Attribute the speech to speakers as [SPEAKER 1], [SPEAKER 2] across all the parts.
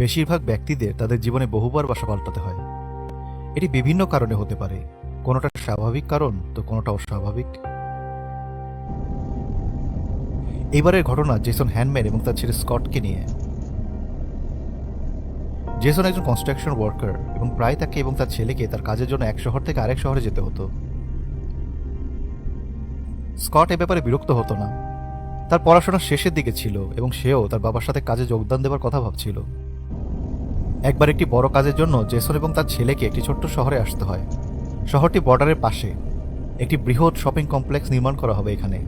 [SPEAKER 1] বেশিরভাগ ব্যক্তিদের তাদের জীবনে বহুবার বাসা পাল্টাতে হয়। এটি বিভিন্ন কারণে হতে পারে। কোনোটা স্বাভাবিক কারণ, তো কোনোটা অস্বাভাবিক। এবারের ঘটনা জেসন হ্যান্ডম্যান এবং তার ছেলে স্কটকে নিয়ে। জেসন একজন কনস্ট্রাকশন ওয়ার্কার এবং প্রায় তাকে এবং তার ছেলেকে তার কাজের জন্য এক শহর থেকে আরেক শহরে যেতে হতো। স্কট এ ব্যাপারে বিরক্ত হতো না। তার পড়াশোনা শেষের দিকে ছিল এবং সেও তার বাবার সাথে কাজে যোগদান দেওয়ার কথা ভাবছিল। একবার একটি বড় কাজের জন্য জেসন এবং তার ছেলেকে একটি ছোট্ট শহরে আসতে হয়। শহরটি বর্ডারের পাশে। একটি বৃহৎ শপিং কমপ্লেক্স নির্মাণ করা হবে এখানে।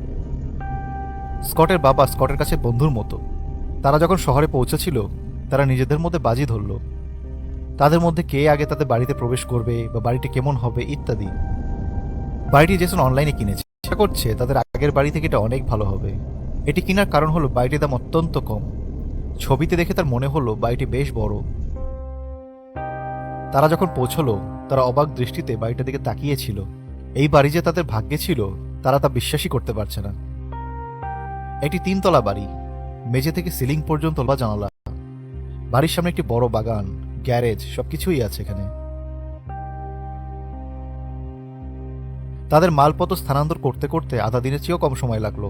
[SPEAKER 1] স্কটের বাবা স্কটের কাছে বন্ধুর মতো। তারা যখন শহরে পৌঁছেছিল, তারা নিজেদের মধ্যে বাজি ধরল। তাদের মধ্যে কে আগে তাদের বাড়িতে প্রবেশ করবে বা বাড়িটি কেমন হবে ইত্যাদি। বাড়িটি জেসন অনলাইনে কিনেছে। আশা করছে তাদের আগের বাড়ি থেকে এটা অনেক ভালো হবে। এটি কেনার কারণ হলো বাড়িটির দাম অত্যন্ত কম। ছবিতে দেখে তার মনে হলো বাড়িটি বেশ বড়। তারা যখন পৌঁছলো, তারা অবাক দৃষ্টিতে বাড়িটার দিকে তাকিয়েছিল। এই বাড়ি যে তাদের ভাগ্যে ছিল, তারা তা বিশ্বাসই করতে পারছে না। একটি তিনতলা বাড়ি, মেঝে থেকে সিলিং পর্যন্ত বা জানালা। বাড়ির সামনে একটি বড় বাগান, গ্যারেজ, সবকিছুই আছে এখানে। তাদের মালপত্র স্থানান্তর করতে করতে আধা দিনের চেয়েও কম সময় লাগল।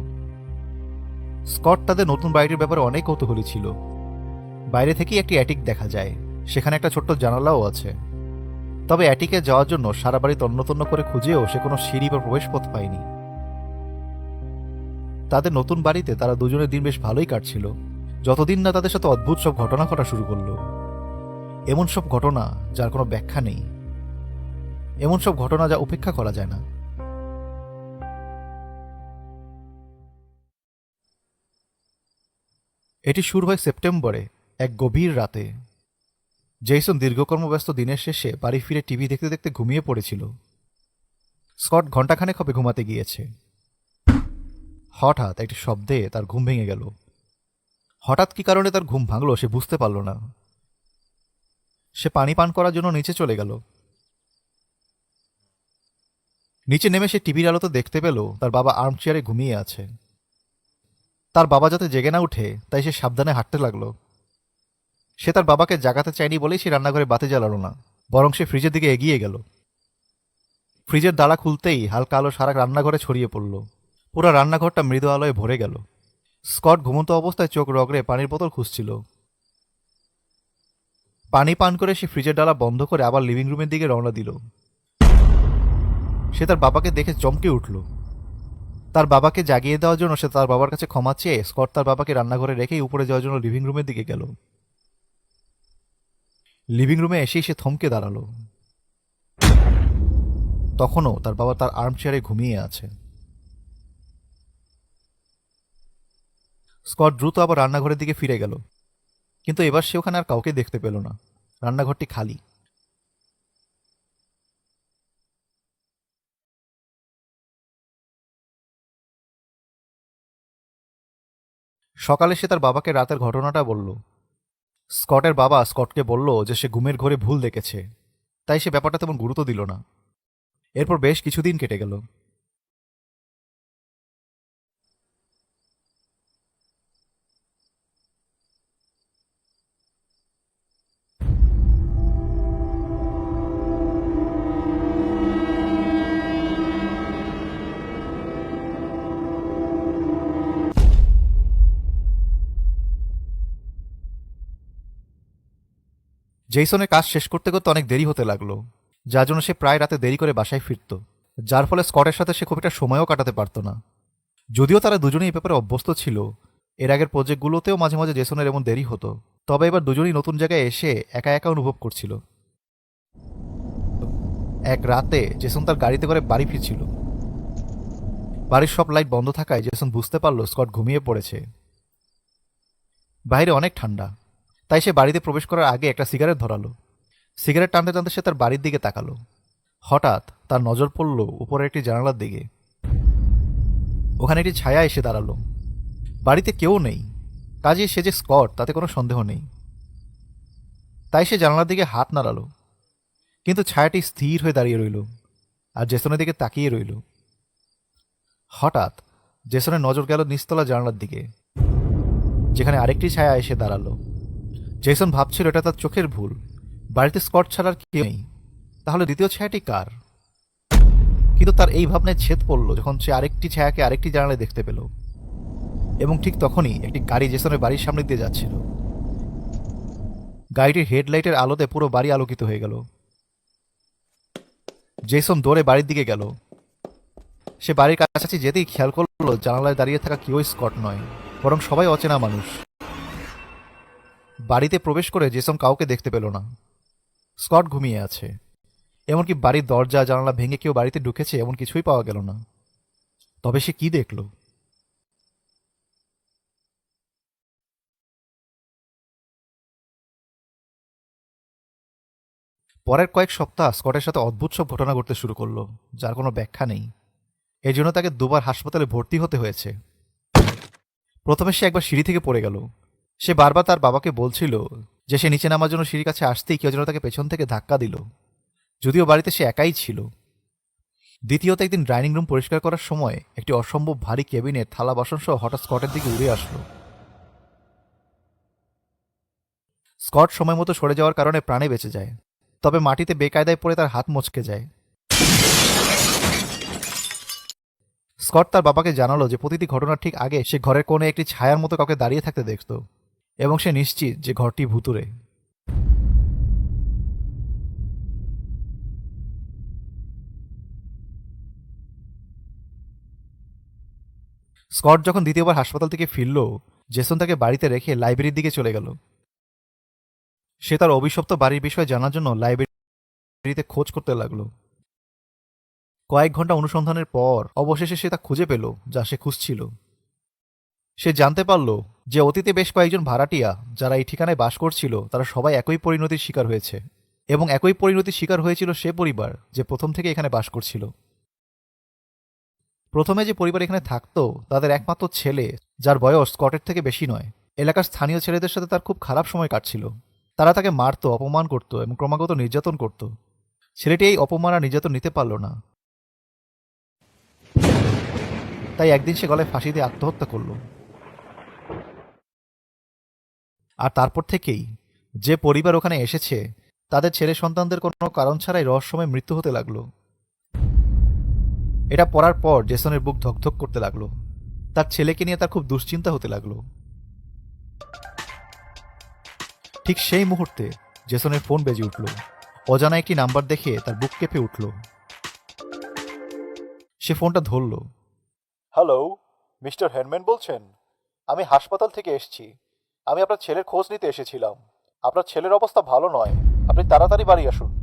[SPEAKER 1] স্কট তাদের নতুন বাড়িটির ব্যাপারে অনেক কৌতূহলী ছিল। বাইরে থেকেই একটি অ্যাটিক দেখা যায়। সেখানে একটা ছোট্ট জানালাও আছে। তবে অ্যাটিকে যাওয়ার জন্য সারা বাড়ি তন্নতন্ন করে খুঁজেও সে কোনো সিঁড়ি বা প্রবেশপথ পায়নি। তাদের নতুন বাড়িতে তারা দুজনের দিন বেশ ভালোই কাটছিল। যতদিন না তাদের সাথে অদ্ভুত সব ঘটনা ঘটা শুরু করল। এমন সব ঘটনা যার কোনো ব্যাখ্যা নেই। এমন সব ঘটনা যা উপেক্ষা করা যায় না। এটি শুরু হয় সেপ্টেম্বরে, এক গভীর রাতে। জেইসন দীর্ঘকর্মব্যস্ত দিনের শেষে বাড়ি ফিরে টিভি দেখতে দেখতে ঘুমিয়ে পড়েছিল। স্কট ঘণ্টাখানেক হবে ঘুমাতে গিয়েছে। হঠাৎ একটি শব্দে তার ঘুম ভেঙে গেল। হঠাৎ কি কারণে তার ঘুম ভাঙলো সে বুঝতে পারল না। সে পানি পান করার জন্য নিচে চলে গেল। নিচে নেমে সে টিভির আলোতে দেখতে পেল তার বাবা আর্ম চেয়ারে ঘুমিয়ে আছে। তার বাবা যাতে জেগে না উঠে, তাই সে সাবধানে হাঁটতে লাগল। সে তার বাবাকে জাগাতে চায়নি বলেই সে রান্নাঘরে বাতি জ্বালালো না, বরং সে ফ্রিজের দিকে এগিয়ে গেল। ফ্রিজের দাঁড়া খুলতেই হালকা আলো সারা রান্নাঘরে ছড়িয়ে পড়ল। পুরো রান্নাঘরটা মৃদু আলোয় ভরে গেল। স্কট ঘুমন্ত অবস্থায় চোখ রগড়ে পানির বোতল খুঁজছিল। পানি পান করে সে ফ্রিজের ডালা বন্ধ করে আবার লিভিং রুমের দিকে রওনা দিল। সে তার বাবাকে দেখে চমকে উঠল। তার বাবাকে জাগিয়ে দেওয়ার জন্য সে তার বাবার কাছে ক্ষমা চেয়ে স্কট তার বাবাকে রান্নাঘরে রেখেই উপরে যাওয়ার জন্য লিভিং রুমের দিকে গেল। লিভিং রুমে এসেই সে থমকে দাঁড়াল। তখনও তার বাবা তার আর্ম চেয়ারে ঘুমিয়ে আছে। স্কট দ্রুত আবার রান্নাঘরের দিকে ফিরে গেল। কিন্তু এবার সে ওখানে আর কাউকে দেখতে পেল না। রান্নাঘরটি খালি। সকালে সে তার বাবাকে রাতের ঘটনাটা বলল। স্কটের বাবা স্কটকে বলল যে সে ঘুমের ঘরে ভুল দেখেছে, তাই সে ব্যাপারটা তেমন গুরুত্ব দিল না। এরপর বেশ কিছুদিন কেটে গেল। জেইসনের কাজ শেষ করতে করতে অনেক দেরি হতে লাগল, যার জন্য সে প্রায় রাতে দেরি করে বাসায় ফিরত, যার ফলে স্কটের সাথে সে খুব একটা সময়ও কাটাতে পারত না। যদিও তারা দুজনেই এই ব্যাপারে অভ্যস্ত ছিল, এর আগের প্রজেক্টগুলোতেও মাঝে মাঝে জেসনের এমন দেরি হতো, তবে এবার দুজনেই নতুন জায়গায় এসে একা একা অনুভব করছিল। এক রাতে জেসন তার গাড়িতে করে বাড়ি ফিরছিল। বাড়ির সব লাইট বন্ধ থাকায় জেসন বুঝতে পারল স্কট ঘুমিয়ে পড়েছে। বাইরে অনেক ঠান্ডা। তাই সে বাড়িতে প্রবেশ করার আগে একটা সিগারেট ধরালো। সিগারেট টানতে টানতে সে তার বাড়ির দিকে তাকালো। হঠাৎ তার নজর পড়ল উপরে একটি জানালার দিকে। ওখানে একটি ছায়া এসে দাঁড়াল। বাড়িতে কেউ নেই। কাজে সে যে স্কট, তাতে কোনো সন্দেহ নেই। তাই সে জানালার দিকে হাত নাড়ালো। কিন্তু ছায়াটি স্থির হয়ে দাঁড়িয়ে রইল আর জেসনের দিকে তাকিয়ে রইল। হঠাৎ জেসনের নজর গেল নিস্তলা জানালার দিকে, যেখানে আরেকটি ছায়া এসে দাঁড়াল। জেসন ভাবছিল এটা তার চোখের ভুল। বাড়িতে স্কট ছাড়ার কেউ নেই? তাহলে দ্বিতীয় ছায়াটি কার? কিন্তু তার এই ভাবনায় ছেদ পড়ল যখন সে আরেকটি ছায়াকে আরেকটি জানালায় দেখতে পেল। এবং ঠিক তখনই একটি গাড়ি জেসনের বাড়ির সামনে দিয়ে যাচ্ছিল। গাড়িটির হেডলাইটের আলোতে পুরো বাড়ি আলোকিত হয়ে গেল। জেসন দৌড়ে বাড়ির দিকে গেল। সে বাড়ির কাছাকাছি যেতেই খেয়াল করল জানালায় দাঁড়িয়ে থাকা কেউই স্কট নয়, বরং সবাই অচেনা মানুষ। বাড়িতে প্রবেশ করে জেসন কাউকে দেখতে পেল না। স্কট ঘুমিয়ে আছে। এমনকি বাড়ির দরজা, জানালা ভেঙে কেউ বাড়িতে ঢুকেছে এমন কিছুই পাওয়া গেল না। তবে সে কি দেখল? পরের কয়েক সপ্তাহ স্কটের সাথে অদ্ভুত সব ঘটনা ঘটতে শুরু করল, যার কোনো ব্যাখ্যা নেই। এই জন্য তাকে দুবার হাসপাতালে ভর্তি হতে হয়েছে। প্রথমে সে একবার সিঁড়ি থেকে পড়ে গেল। সে বারবার তার বাবাকে বলছিল যে সে নিচে নামার জন্য সিঁড়ির কাছে আসতেই কেউ যেন তাকে পেছন থেকে ধাক্কা দিল। যদিও বাড়িতে সে একাই ছিল। দ্বিতীয়ত একদিন ডাইনিং রুম পরিষ্কার করার সময় একটি অসম্ভব ভারী কেবিনের থালা বাসন সহ হঠাৎ স্কটের দিকে উড়ে আসলো। স্কট সময় মতো সরে যাওয়ার কারণে প্রাণে বেঁচে যায়, তবে মাটিতে বেকায়দায় পড়ে তার হাত মচকে যায়। স্কট তার বাবাকে জানালো যে প্রতিটি ঘটনার ঠিক আগে সে ঘরের কোণে একটি ছায়ার মতো কাউকে দাঁড়িয়ে থাকতে দেখত। এবং সে নিশ্চিত যে ঘরটি ভুতুরে স্কট যখন দ্বিতীয়বার হাসপাতাল থেকে ফিরল, জেসন তাকে বাড়িতে রেখে লাইব্রেরির দিকে চলে গেল। সে তার অভিশপ্ত বাড়ির বিষয়ে জানার জন্য লাইব্রেরিতে খোঁজ করতে লাগল। কয়েক ঘণ্টা অনুসন্ধানের পর অবশেষে সে তা খুঁজে পেল, যা সে খুঁজছিল। সে জানতে পারল যে অতীতে বেশ কয়েকজন ভাড়াটিয়া যারা এই ঠিকানায় বাস করছিল, তারা সবাই একই পরিণতির শিকার হয়েছে। এবং একই পরিণতির শিকার হয়েছিল সে পরিবার যে প্রথম থেকে এখানে বাস করছিল। প্রথমে যে পরিবার এখানে থাকতো, তাদের একমাত্র ছেলে, যার বয়স স্কটের থেকে বেশি নয়। এলাকার স্থানীয় ছেলেদের সাথে তার খুব খারাপ সময় কাটছিল। তারা তাকে মারতো, অপমান করত এবং ক্রমাগত নির্যাতন করত। ছেলেটি এই অপমান আর নির্যাতন নিতে পারল না। তাই একদিন সে গলায় ফাঁসি দিয়ে আত্মহত্যা করল। আর তারপর থেকেই যে পরিবার ওখানে এসেছে, তাদের ছেলে সন্তানদের কোনো কারণ ছাড়াই রহস্যময় মৃত্যু হতে লাগল। এটা পড়ার পর জেসনের বুক ধকধক করতে লাগল। তার ছেলেকে নিয়ে তার খুব দুশ্চিন্তা হতে লাগল। ঠিক সেই মুহূর্তে জেসনের ফোন বেজে উঠল। অজানা একটি নাম্বার দেখে তার বুক কেঁপে উঠল। সে ফোনটা ধরল। হ্যালো, মিস্টার হেনম্যান বলছেন? আমি হাসপাতাল থেকে এসেছি। আমি আপনার ছেলের খোঁজ নিতে এসেছিলাম। আপনার ছেলের অবস্থা ভালো নয়। আপনি তাড়াতাড়ি বাড়ি আসুন।